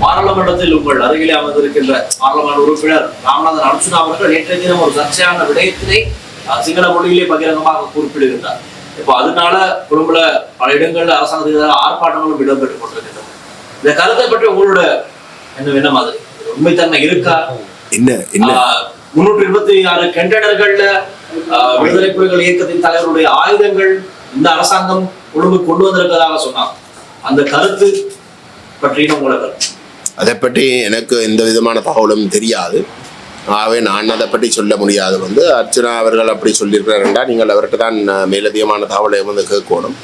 பாராளுமன்றத்தில் உங்கள் அருகிலே அமர்ந்திருக்கின்ற பாராளுமன்ற உறுப்பினர் ராமநாதன் அர்ச்சுனா அவர்கள் நேற்றைய தினம் ஒரு சர்ச்சையான விடயத்தினை சிங்கள மொழியிலே பகிரங்கமாக குறிப்பிடுகின்றார். இப்போ அதனால குழும்புல பல இடங்கள்ல அரசாங்கத்துக்கு எதிராக ஆர்ப்பாட்டங்களும் இடம்பெற்றுக் கொண்டிருக்கின்றன. இந்த கருத்தை பற்றி உங்களோட என்ன என்ன மாதிரி? உண்மைத்தன்மை இருக்கா? என்ன என்ன? முன்னூற்றி இருபத்தி ஆறு கண்டெய்னர்கள்ல ஆஹ், விடுதலை புலிகள் இயக்கத்தின் தலைவருடைய ஆயுதங்கள் இந்த அரசாங்கம் கொழும்பு கொண்டு வந்திருக்கிறதாக சொன்னாங்க அந்த கருத்து பற்றின உங்களோட கருத்து. அதை பற்றி எனக்கு எந்த விதமான தகவலும் தெரியாது. ஆகவே நான் அதை பற்றி சொல்ல முடியாது. வந்து அர்ச்சனா அவர்கள் அப்படி சொல்லியிருக்கிறாருண்டா நீங்கள் அவர்கிட்ட தான் மேலதிகமான தகவலை வந்து கேட்கணும்.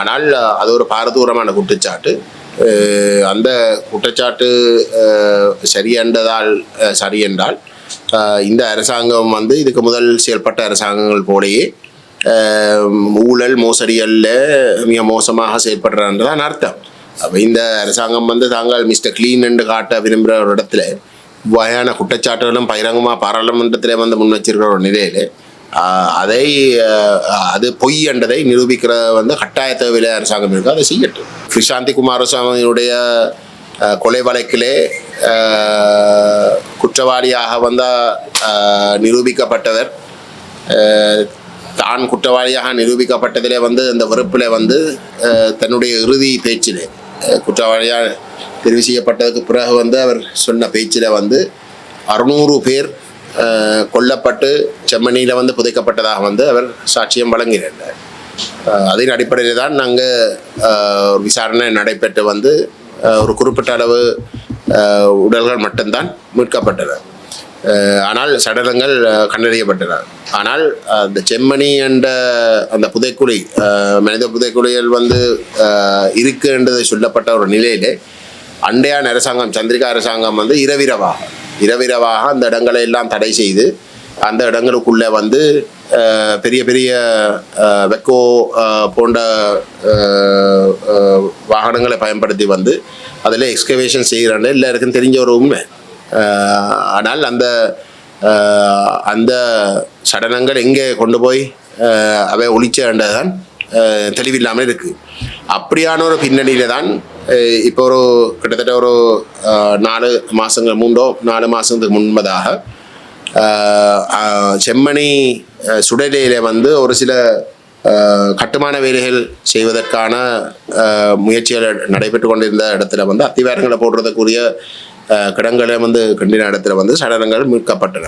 ஆனால் அது ஒரு பாரதூரமான குற்றச்சாட்டு. அந்த குற்றச்சாட்டு சரியென்றதால் சரி என்றால் இந்த அரசாங்கம் வந்து இதுக்கு முதல் செயல்பட்ட அரசாங்கங்கள் போலேயே ஊழல் மோசடிகளில் மிக மோசமாக செயல்படுறான்றதான் அர்த்தம். அப்போ இந்த அரசாங்கம் வந்து தாங்கள் மிஸ்டர் கிளீன் என்று காட்ட விரும்புகிற ஒரு இடத்துல வகையான குற்றச்சாட்டுகளும் பகிரங்கமாக பாராளுமன்றத்தில் வந்து முன் வச்சிருக்கிற ஒரு நிலையில் அதை அது பொய் என்றதை நிரூபிக்கிற வந்து கட்டாய தேவையில அரசாங்கம் இருக்குது அதை செய்யட்டும். கிருஷாந்தி குமாரசாமியுடைய கொலை வழக்கிலே குற்றவாளியாக வந்த நிரூபிக்கப்பட்டவர் தான் குற்றவாளியாக நிரூபிக்கப்பட்டதிலே வந்து அந்த வெறுப்பில் வந்து தன்னுடைய இறுதி பேச்சிலே குற்றவாளியால் குற்றவாளியாக தெரிவு செய்யப்பட்டதுக்கு பிறகு வந்து அவர் சொன்ன பேச்சில் வந்து அறுநூறு பேர் கொல்லப்பட்டு செம்மணியில் வந்து புதைக்கப்பட்டதாக வந்து அவர் சாட்சியம் வழங்கினார் அதன் அடிப்படையில் தான் நாங்கள் விசாரணை நடைபெற்று வந்து ஒரு குறிப்பிட்ட அளவு உடல்கள் மட்டும்தான் மீட்கப்பட்டன. ஆனால் சடலங்கள் கண்டறியப்பட்டன. ஆனால் அந்த செம்மணி என்ற அந்த புதைக்குழி மனித புதைக்குழிகள் வந்து இருக்கு என்றது சொல்லப்பட்ட ஒரு நிலையிலே அண்டையான அரசாங்கம் சந்திரிகா அரசாங்கம் வந்து இரவிரவாக இரவிரவாக அந்த இடங்களை எல்லாம் தடை செய்து அந்த இடங்களுக்குள்ளே வந்து பெரிய பெரிய வெக்கோ போன்ற வாகனங்களை பயன்படுத்தி வந்து அதில் எக்ஸ்கவேஷன் செய்கிறாங்க எல்லாருக்கும் தெரிஞ்ச ஒரு உண்மை. ஆனால் அந்த அந்த சடலங்கள் எங்கே கொண்டு போய் அவை ஒழிச்சன்றதுதான் தெளிவில்லாமல் இருக்குது அப்படியான ஒரு பின்னணியில் தான் இப்போ ஒரு கிட்டத்தட்ட ஒரு நாலு மாதங்கள் மூன்றோ நாலு மாதத்துக்கு முன்பதாக செம்மணி சுடலையில் வந்து ஒரு சில கட்டுமான வேலைகள் செய்வதற்கான முயற்சிகள் நடைபெற்று கொண்டிருந்த இடத்துல வந்து அத்திவாரங்களை போடுறதுக்குரிய கிடங்களை வந்து கண்டின இடத்துல வந்து சடலங்கள் மீட்கப்பட்டன.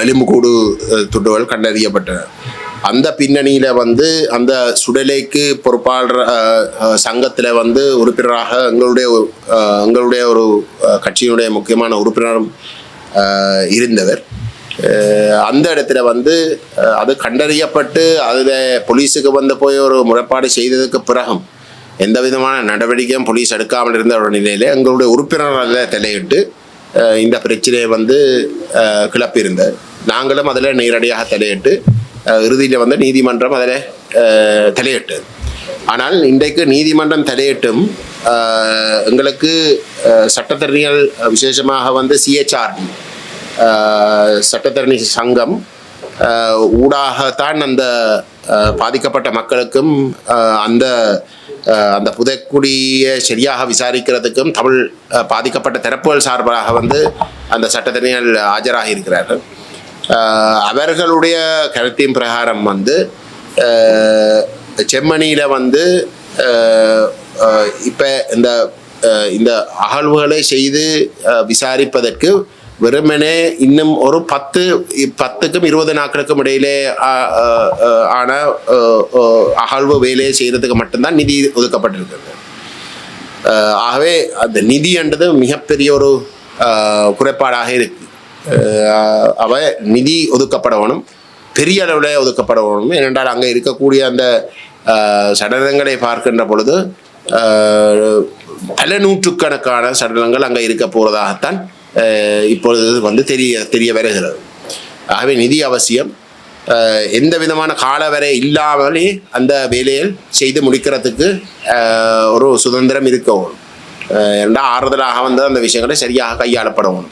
எலும்புக்கூடு துண்டுகள் கண்டறியப்பட்டன. அந்த பின்னணியில் வந்து அந்த சுடலைக்கு பொறுப்பாளர் சங்கத்தில் வந்து உறுப்பினராக எங்களுடைய ஒரு- எங்களுடைய ஒரு கட்சியினுடைய முக்கியமான உறுப்பினரும் இருந்தவர். அந்த இடத்துல வந்து அது கண்டறியப்பட்டு அதில் போலீஸுக்கு வந்து போய் ஒரு முறைப்பாடு செய்ததுக்கு பிறகும் எந்த விதமான நடவடிக்கையும் போலீஸ் எடுக்காமல் இருந்த ஒரு நிலையில் எங்களுடைய உறுப்பினர்கள் தலையிட்டு இந்த பிரச்சனையை வந்து கிளப்பியிருந்தது நாங்களும் அதில் நேரடியாக தலையிட்டு இறுதியில் வந்து நீதிமன்றம் அதில் தலையிட்டு ஆனால் இன்றைக்கு நீதிமன்றம் தலையிட்டும் எங்களுக்கு சட்டத்தரணிகள் விசேஷமாக வந்து சிஹெச்ஆர்டி சட்டத்தரணி சங்கம் ஊடாகத்தான் அந்த பாதிக்கப்பட்ட மக்களுக்கும் அந்த அந்த புதைக்குடியை சரியாக விசாரிக்கிறதுக்கும் தமிழ் பாதிக்கப்பட்ட தரப்புகள் சார்பாக வந்து அந்த சட்டத்தரணிகள் ஆஜராகி இருக்கிறார்கள் அவர்களுடைய கருத்தின் பிரகாரம் வந்து செம்மணியில் வந்து இப்போ இந்த இந்த அகழ்வுகளை செய்து விசாரிப்பதற்கு வெறுமனே இன்னும் ஒரு பத்து பத்துக்கும் இருபது நாட்களுக்கும் இடையிலே ஆன அகழ்வு வேலையை செய்யறதுக்கு மட்டும்தான் நிதி ஒதுக்கப்பட்டிருக்கிறது. ஆகவே அந்த நிதி என்றது மிகப்பெரிய ஒரு குறைபாடாக இருக்கு. அவ நிதி ஒதுக்கப்படவனும் பெரிய அளவில் ஒதுக்கப்படவனும் ஏனென்றால் அங்கே இருக்கக்கூடிய அந்த சடலங்களை பார்க்கின்ற பொழுது பல நூற்றுக்கணக்கான சடலங்கள் அங்கே இருக்க போகிறதாகத்தான் இப்பொழுது வந்து தெரிய தெரிய வருகிறது. ஆகவே நிதி அவசியம். எந்த விதமான காலவரை இல்லாமலே அந்த வேலையை செய்து முடிக்கிறதுக்கு ஒரு சுதந்திரம் இருக்கணும் அஹ், ஆறுதலாக வந்து அந்த விஷயங்களை சரியாக கையாளப்படணும்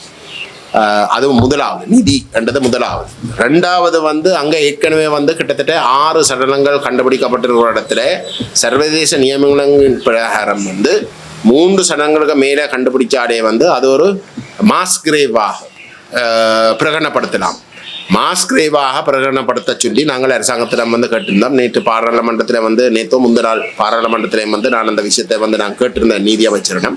அது முதலாவது நிதி என்றது முதலாவது. ரெண்டாவது வந்து அங்கே ஏற்கனவே வந்து கிட்டத்தட்ட ஆறு சடலங்கள் கண்டுபிடிக்கப்பட்டிருக்கிற இடத்துல சர்வதேச நியமனங்களின் பிரகாரம் வந்து மூன்று சடலங்களுக்கு மேலே கண்டுபிடிச்சாலே வந்து அது ஒரு மாஸ் கிரேவாக பிரகடனப்படுத்தலாம். மாஸ் கிரேவாக பிரகடனப்படுத்த சொல்லி நாங்கள் அரசாங்கத்திடம் வந்து கேட்டிருந்தோம். நேற்று பாராளுமன்றத்தில் வந்து நேற்றோ முந்தின நாள் பாராளுமன்றத்திலே வந்து நான் அந்த விஷயத்தை வந்து நான் கேட்டிருந்தேன் நீதி அமைச்சரிடம்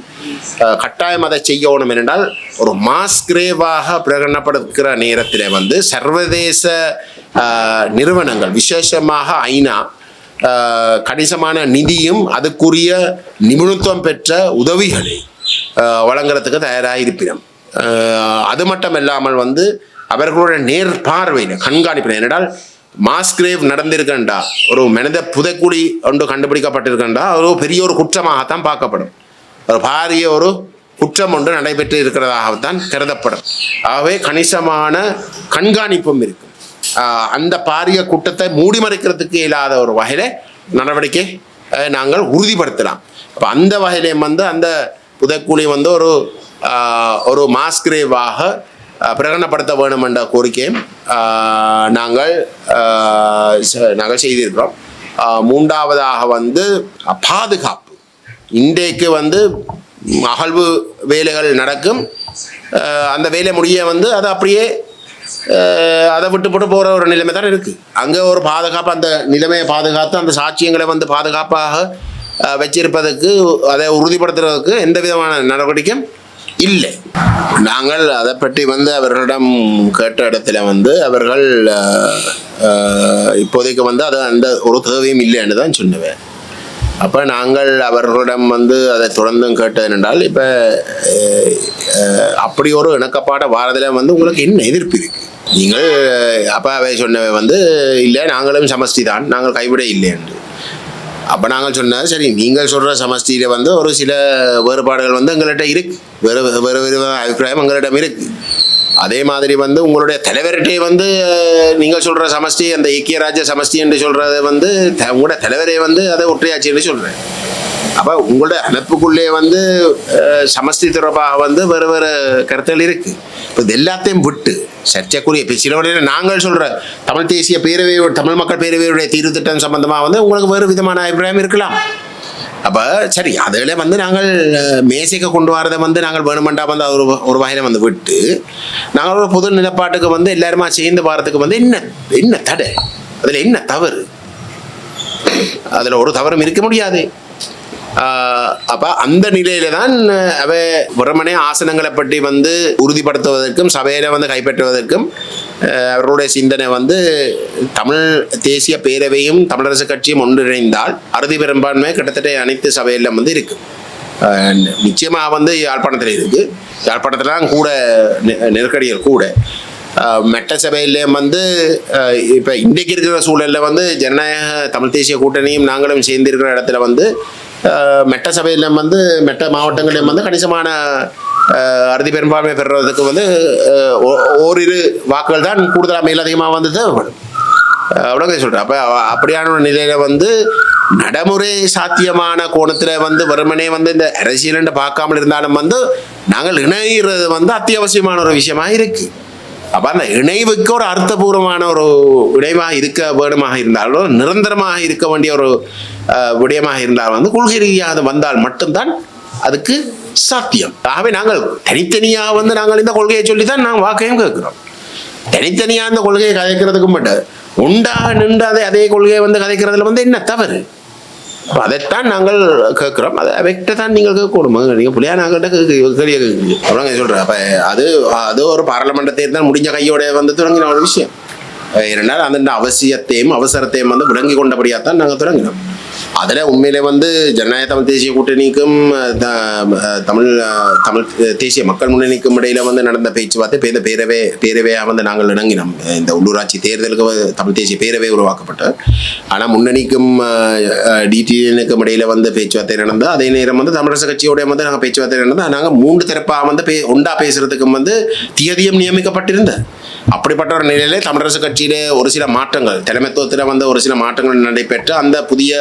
கட்டாயம் அதை செய்யணும் என்றால் ஒரு மாஸ் கிரேவாக பிரகடனப்படுத்துகிற நேரத்தில் வந்து சர்வதேச நிறுவனங்கள் விசேஷமாக ஐநா கணிசமான நிதியும் அதுக்குரிய நிபுணத்துவம் பெற்ற உதவிகளை வழங்குறதுக்கு தயாராக இருப்பினோம் அது மட்டும் இல்லாமல் வந்து அவர்களுடைய நேர் பார்வையில் கண்காணிப்பில் என்னடால் மாஸ்கிரேவ் நடந்திருக்கண்டா ஒரு மனித புதைக்குழி ஒன்று கண்டுபிடிக்கப்பட்டிருக்கண்டா ஒரு பெரிய ஒரு குற்றமாகத்தான் பார்க்கப்படும். ஒரு பாரிய ஒரு குற்றம் ஒன்று நடைபெற்று இருக்கிறதாகத்தான் கருதப்படும். ஆகவே கணிசமான கண்காணிப்பும் இருக்கும். அந்த பாரிய குற்றத்தை மூடி மறைக்கிறதுக்கு இல்லாத ஒரு வகையில் நடவடிக்கை நாங்கள் உறுதிப்படுத்தலாம். அப்போ அந்த வகையிலையும் வந்து அந்த புதைக்குழி வந்து ஒரு ஒரு மாஸ்கிரேவாக பிரகடனப்படுத்த வேண்டும் என்ற கோரிக்கையும் நாங்கள் நாங்கள் செய்திருக்கிறோம் மூன்றாவதாக வந்து பாதுகாப்பு இன்றைக்கு வந்து அகழ்வு வேலைகள் நடக்கும் அந்த வேலை முடிய வந்து அது அப்படியே அதை விட்டு போட்டு போகிற ஒரு நிலைமை தான் இருக்குது அங்கே ஒரு பாதுகாப்பு அந்த நிலைமையை பாதுகாத்து அந்த சாட்சியங்களை வந்து பாதுகாப்பாக வச்சிருப்பதற்கு அதை உறுதிப்படுத்துறதுக்கு எந்த விதமான நடவடிக்கையும் இல்லை. நாங்கள் அதை பற்றி வந்து அவர்களிடம் கேட்ட இடத்துல வந்து அவர்கள் இப்போதைக்கு வந்து அது அந்த ஒரு தேவையும் இல்லைன்னு தான் சொன்னவேன் அப்போ நாங்கள் அவர்களிடம் வந்து அதை தொடர்ந்தும் கேட்டது என்றால் இப்போ அப்படி ஒரு இணக்கப்பாட வாரத்தில் வந்து உங்களுக்கு என்ன எதிர்ப்பு இருக்குது நீங்கள் அப்போ அவை சொன்னவை வந்து இல்லை நாங்களும் சமஷ்டி தான் நாங்கள் கைவிட இல்லை என்று. அப்போ நாங்கள் சொன்னது சரி நீங்கள் சொல்கிற சமஷ்டியில் வந்து ஒரு சில வேறுபாடுகள் வந்து எங்கள்கிட்ட இருக்கு. வேறு வேறு வேறு அபிப்பிராயம் எங்களிடம் இருக்கு. அதே மாதிரி வந்து உங்களுடைய தலைவர்கிட்டே வந்து நீங்கள் சொல்கிற சமஷ்டி அந்த ஐக்கிய ராஜ்ய சமஷ்டி என்று சொல்கிறத வந்து த- உங்களோட தலைவரே வந்து அதை ஒற்றையாட்சின்னு சொல்கிறேன் அப்போ உங்களோட அமைப்புக்குள்ளே வந்து சமஸ்தி தொடர்பாக வந்து வேறு வேறு கருத்துகள் இருக்குது இப்போ இது எல்லாத்தையும் விட்டு சர்ச்சைக்குரிய இப்போ சில வழியில் நாங்கள் சொல்கிற தமிழ் தேசிய பேரவை தமிழ் மக்கள் பேரவையுடைய தீர்வு திட்டம் சம்பந்தமாக வந்து உங்களுக்கு வேறு விதமான அபிப்பிராயம் இருக்கலாம். அப்போ சரி அதில் வந்து நாங்கள் மேசைக்கு கொண்டு வரதை வந்து நாங்கள் வேணுமெண்டா வந்து ஒரு ஒரு வகையில் வந்து விட்டு நாங்கள் ஒரு பொது நிலப்பாட்டுக்கு வந்து எல்லாருமா சேர்ந்து வாரத்துக்கு வந்து என்ன என்ன தடை? அதில் என்ன தவறு? அதில் ஒரு தவறும் இருக்க முடியாது. அப்போ அந்த நிலையில தான் அஹ், அவ வெறுமனே ஆசனங்களை பற்றி வந்து உறுதிப்படுத்துவதற்கும் சபையில வந்து கைப்பற்றுவதற்கும் அவர்களுடைய சிந்தனை வந்து தமிழ் தேசிய பேரவையும் தமிழரசு கட்சியும் ஒன்றிணைந்தால் அறுதி பெரும்பான்மை கிட்டத்தட்ட அனைத்து சபையிலும் வந்து இருக்கு நிச்சயமாக வந்து யாழ்ப்பாணத்தில் இருக்கு. யாழ்ப்பாணத்தில் தான் கூட நெ- நெருக்கடிகள் கூட. மெட்ட சபையிலையும் வந்து இப்போ இன்றைக்கு இருக்கிற சூழலில் வந்து ஜனநாயக தமிழ் தேசிய கூட்டணியும் நாங்களும் சேர்ந்திருக்கிற இடத்துல வந்து மெட்ட சபையிலும் வந்து மெட்ட மாவட்டங்களிலும் வந்து கணிசமான அறுதி பெரும்பான்மை பெறுறதுக்கு வந்து ஓரிரு வாக்குகள் தான் கூடுதலாக மேலதிகமாக வந்து தேவைப்படும். அவ்வளோங்க சொல்கிறேன் அப்போ அப்படியான ஒரு நிலையில் வந்து நடைமுறை சாத்தியமான கோணத்தில் வந்து வெறுமனே வந்து இந்த அரசியல் பார்க்காமல் இருந்தாலும் வந்து நாங்கள் இணைகிறது வந்து அத்தியாவசியமான ஒரு விஷயமா இருக்குது அப்போ அந்த இணைவுக்கு ஒரு அர்த்தபூர்வமான ஒரு விடயமாக இருக்க வேணுமாக இருந்தாலும் நிரந்தரமாக இருக்க வேண்டிய ஒரு விடயமாக இருந்தால் வந்து கொள்கை ரீதியாக அது வந்தால் மட்டும்தான் அதுக்கு சாத்தியம். ஆகவே நாங்கள் தனித்தனியாக வந்து நாங்கள் இந்த கொள்கையை சொல்லி தான் நாங்கள் வாக்கையும் கேட்குறோம். தனித்தனியாக அந்த கொள்கையை கதைக்கிறதுக்கு மட்டும் உண்டாக நின்று அதே அதே கொள்கையை வந்து கதைக்கிறதுல வந்து என்ன தவறு? அதைத்தான் நாங்கள் கேட்குறோம் அதை அவர்கிட்ட தான் நீங்கள் கேட்கணும் நீங்கள் புள்ளியா நாங்கள்கிட்ட கேள்வி கேட்குறீங்க அவ்வளோங்க சொல்கிறேன் அப்போ அது அது ஒரு பாராளுமன்ற தேர்தல் முடிஞ்ச கையோட வந்து தொடங்கின ஒரு விஷயம் இரண்டால் அந்த அவசியத்தையும் அவசரத்தையும் வந்து விளங்கி கொண்டபடியாக தான் நாங்கள் தொடங்கினோம். அதில் உண்மையிலே வந்து ஜனநாயக தமிழ் தேசிய கூட்டணிக்கும் த- தமிழ் தமிழ் தேசிய மக்கள் முன்னணிக்கும் இடையில வந்து நடந்த பேச்சுவார்த்தை பேர பேரவை பேரவையாக வந்து நாங்கள் இணங்கினோம். இந்த உள்ளூராட்சி தேர்தலுக்கு தமிழ் தேசிய பேரவை உருவாக்கப்பட்டு ஆனால் முன்னணிக்கும் டிடிஎனுக்கும் இடையில வந்து பேச்சுவார்த்தை நடந்தது. அதே நேரம் வந்து தமிழரசு கட்சியோடைய வந்து நாங்கள் பேச்சுவார்த்தை நடந்தது. நாங்கள் மூன்று தரப்பாக வந்து பே ஒண்டா பேசுறதுக்கும் வந்து தியதியம் நியமிக்கப்பட்டிருந்தேன் அப்படிப்பட்ட ஒரு நிலையிலே தமிழரசு கட்சியிலே ஒரு சில மாற்றங்கள் தலைமைத்துவத்தில் வந்த ஒரு சில மாற்றங்கள் நடைபெற்று அந்த புதிய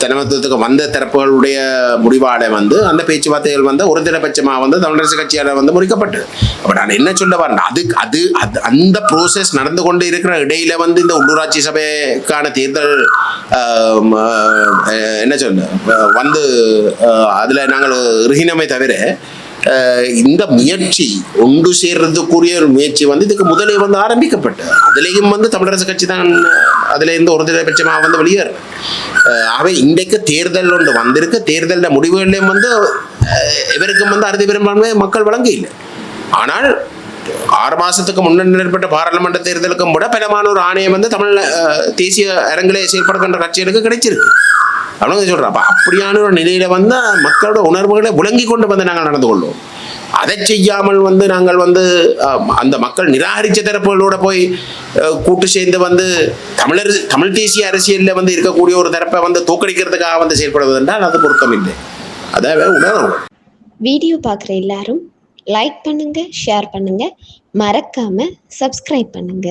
தலைமைத்துவத்துக்கு வந்த தரப்புகளுடைய முடிவால வந்து அந்த பேச்சுவார்த்தைகள் வந்து ஒரு தினபட்சமாக வந்து தமிழரசு கட்சியால் வந்து முறிக்கப்பட்டது அப்போ நான் என்ன சொல்ல வரேன் அது அது அது அந்த ப்ரோசஸ் நடந்து கொண்டு இருக்கிற இடையில வந்து இந்த உள்ளூராட்சி சபைக்கான தேர்தல் என்ன சொல்ல வந்து அதில் நாங்கள் இறுகினமே தவிர இந்த முயற்சி ஒன்று சேர்றதுக்குரிய ஒரு முயற்சி வந்து இதுக்கு முதலே வந்து ஆரம்பிக்கப்பட்டு அதுலேயும் வந்து தமிழரசு கட்சி தான் அதுல இருந்து ஒரு தலைபட்சமாக வந்து வெளியேறு ஆகவே இன்றைக்கு தேர்தல் ஒன்று வந்திருக்கு. தேர்தலில் முடிவுகளையும் வந்து இவருக்கும் வந்து அறுதி பெரும்பான்மை மக்கள் வழங்க இல்லை. ஆனால் ஆறு மாசத்துக்கு முன்னாடி நடைபெற்ற பாராளுமன்ற தேர்தலுக்கும் கூட பலமான ஒரு ஆணையம் வந்து தமிழ் தேசிய அரங்கிலே செயல்படுகின்ற கட்சிகளுக்கு கிடைச்சிருக்கு. அப்படின்னு சொல்றேன். அப்போ அப்படியான ஒரு நிலையில் வந்தால் மக்களோட உணர்வுகளை விளங்கி கொண்டு வந்து நாங்கள் நடந்து கொள்வோம். அதை செய்யாமல் வந்து நாங்கள் வந்து அந்த மக்கள் நிராகரித்த தரப்புகளோட போய் கூட்டு சேர்ந்து வந்து தமிழர் தமிழ் தேசிய அரசியலில் வந்து இருக்கக்கூடிய ஒரு தரப்பை வந்து தோக்கடிக்கிறதுக்காக வந்து செயல்படுவது என்றால் அது பொருத்தம் இல்லை அதாவது உணரணும். வீடியோ பார்க்குற எல்லாரும் லைக் பண்ணுங்க ஷேர் பண்ணுங்க. மறக்காம சப்ஸ்கிரைப் பண்ணுங்க.